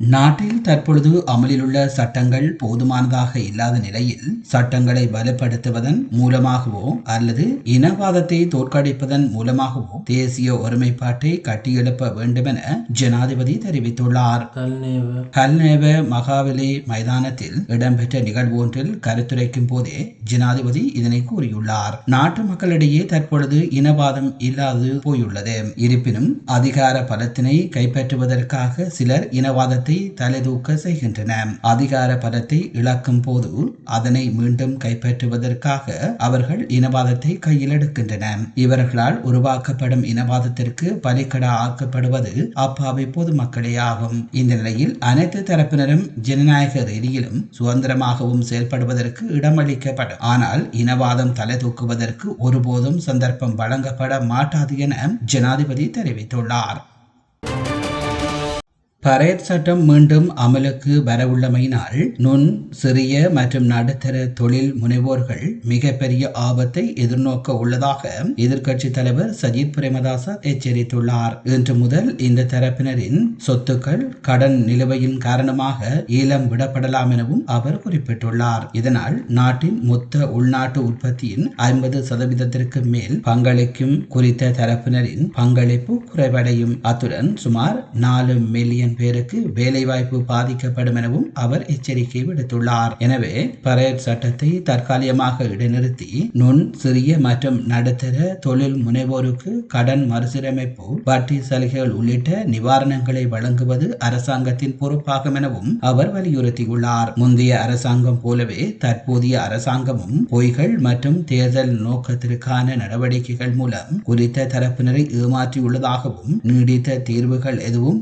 நாட்டில் தற்பொழுது அமலில் உள்ள சட்டங்கள் போதுமானதாக இல்லாத நிலையில் சட்டங்களை பலப்படுத்துவதன் மூலமாகவோ அல்லது இனவாதத்தை தோற்கடிப்பதன் மூலமாகவோ தேசிய ஒருமைப்பாட்டை கட்டியெழுப்ப வேண்டுமென ஜனாதிபதி தெரிவித்துள்ளார். கல்நேவ. கல்நேவ மகாவலி மைதானத்தில் இடம்பெற்ற நிகழ்வு ஒன்றில் கருத்துரைக்கும் போதே ஜனாதிபதி இதனை கூறியுள்ளார். நாட்டு மக்களிடையே தற்பொழுது இனவாதம் இல்லாது போயுள்ளது. இருப்பினும் அதிகார பலத்தினை கைப்பற்றுவதற்காக சிலர் இனவாதத்தை தலைதூக்க செய்கின்றன. அதிகார பலத்தை இழக்கும் போது அதனை மீண்டும் கைப்பற்றுவதற்காக அவர்கள் இனவாதத்தை கையில் எடுக்கின்றன. இவர்களால் உருவாக்கப்படும் இனவாதத்திற்கு பலிக்கடா ஆக்கப்படுவது அப்பாவி பொதுமக்களே ஆகும். இந்த நிலையில் அனைத்து தரப்பினரும் ஜனநாயக ரீதியிலும் சுதந்திரமாகவும் செயல்படுவதற்கு இடமளிக்கப்படும். ஆனால் இனவாதம் தலை தூக்குவதற்கு ஒருபோதும் சந்தர்ப்பம் வழங்கப்பட மாட்டாது என ஜனாதிபதி தெரிவித்துள்ளார். பரேட் சட்டம் மீண்டும் அமலுக்கு வரவுள்ளமையினால் நுண் சிறிய மற்றும் நடுத்தர தொழில் முனைவோர்கள் மிகப்பெரிய ஆபத்தை எதிர்நோக்க உள்ளதாக எதிர்க்கட்சி தலைவர் சஜித் பிரேமதாச எச்சரித்துள்ளார். இன்று முதல் இந்த தரப்பினரின் சொத்துக்கள் கடன் நிலுவையின் காரணமாக ஈழம் விடப்படலாம் எனவும் அவர் குறிப்பிட்டுள்ளார். இதனால் நாட்டின் மொத்த உள்நாட்டு உற்பத்தியின் ஐம்பது சதவீதத்திற்கு மேல் பங்களிக்கும் குறித்த தரப்பினரின் பங்களிப்பு குறைவடையும். அத்துடன் சுமார் நாலு மில்லியன் பேருக்கு வேலைவாய்ப்பு பாதிக்கப்படும் எனவும் அவர் எச்சரிக்கை விடுத்துள்ளார். எனவே பரேட் சட்டத்தை தற்காலிகமாக இடைநிறுத்தி நுண் சிறிய மற்றும் நடுத்தர தொழில் முனைவோருக்கு கடன் மறுசீரமைப்பு வட்டி சலுகைகள் உள்ளிட்ட நிவாரணங்களை வழங்குவது அரசாங்கத்தின் பொறுப்பாகும் எனவும் அவர் வலியுறுத்தியுள்ளார். முந்தைய அரசாங்கம் போலவே தற்போதைய அரசாங்கமும் பொய்கள் மற்றும் தேர்தல் நோக்கத்திற்கான நடவடிக்கைகள் மூலம் குறித்த தரப்பினரை ஏமாற்றியுள்ளதாகவும் நீடித்த தீர்வுகள் எதுவும்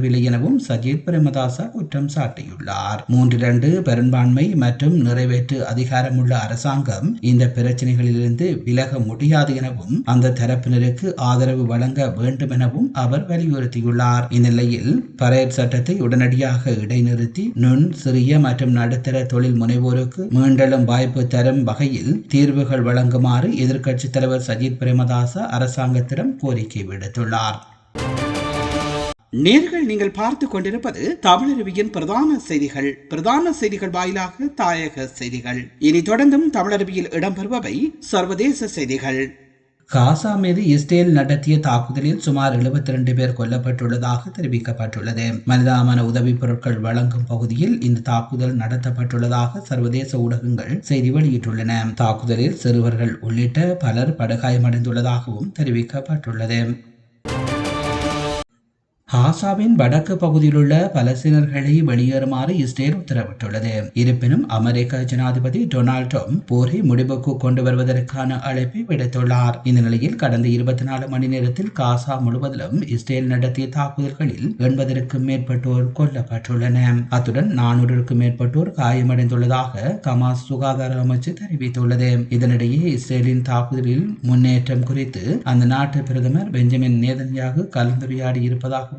வழங்கப்படவில்லை எனவும் சஜித் பிரேமதாசா குற்றம் சாட்டியுள்ளார். மூன்றிரண்டு பெரும்பான்மை மற்றும் நிறைவேற்று அதிகாரமுள்ள அரசாங்கம் இந்த பிரச்சனைகளிலிருந்து விலக முடியாது எனவும் அந்த தரப்பினருக்கு ஆதரவு வழங்க வேண்டும் எனவும் அவர் வலியுறுத்தியுள்ளார். இந்நிலையில் பரேட் சட்டத்தை உடனடியாக இடைநிறுத்தி நுண் சிறிய மற்றும் நடுத்தர தொழில் முனைவோருக்கு மீண்டலும் வாய்ப்பு தரும் வகையில் தீர்வுகள் வழங்குமாறு எதிர்க்கட்சித் தலைவர் சஜித் பிரேமதாச அரசாங்கத்திடம் கோரிக்கை விடுத்துள்ளார். நேர்கள் நீங்கள் பார்த்து கொண்டிருப்பது தமிழருவியின் பிரதான செய்திகள். பிரதான செய்திகள் வாயிலாக தாயக செய்திகள். இனி தொடர்ந்தும் தமிழருவியில் இடம்பெறுபவை சர்வதேச செய்திகள். காசா மீது இஸ்ரேல் நடத்திய தாக்குதலில் சுமார் 72 பேர் கொல்லப்பட்டுள்ளதாக தெரிவிக்கப்பட்டுள்ளது. மனிதாமன உதவிப் பொருட்கள் வழங்கும் பகுதியில் இந்த தாக்குதல் நடத்தப்பட்டுள்ளதாக சர்வதேச ஊடகங்கள் செய்தி வெளியிட்டுள்ளன. தாக்குதலில் சிறுவர்கள் உள்ளிட்ட பலர் படுகாயமடைந்துள்ளதாகவும் தெரிவிக்கப்பட்டுள்ளது. ஹாசாவின் வடக்கு பகுதியிலுள்ள பலஸ்தீனர்களை வெளியேறுமாறு இஸ்ரேல் உத்தரவிட்டுள்ளது. இருப்பினும் அமெரிக்க ஜனாதிபதி டொனால்ட் ட்ரம்ப் போரை முடிவுக்கு கொண்டு வருவதற்கான அழைப்பை விடுத்துள்ளார். இந்த நிலையில் கடந்த இருபத்தி நாலு மணி நேரத்தில் காசா முழுவதிலும் இஸ்ரேல் நடத்திய தாக்குதல்களில் எண்பதற்கும் மேற்பட்டோர் கொல்லப்பட்டுள்ளனர் அத்துடன் நானூறுக்கும் மேற்பட்டோர் காயமடைந்துள்ளதாக கமாஸ் சுகாதார அமைச்சு தெரிவித்துள்ளது. இதனிடையே இஸ்ரேலின் தாக்குதலில் முன்னேற்றம் குறித்து அந்த நாட்டு பிரதமர் பெஞ்சமின் நேதன்யாக கலந்துரையாடி இருப்பதாகவும்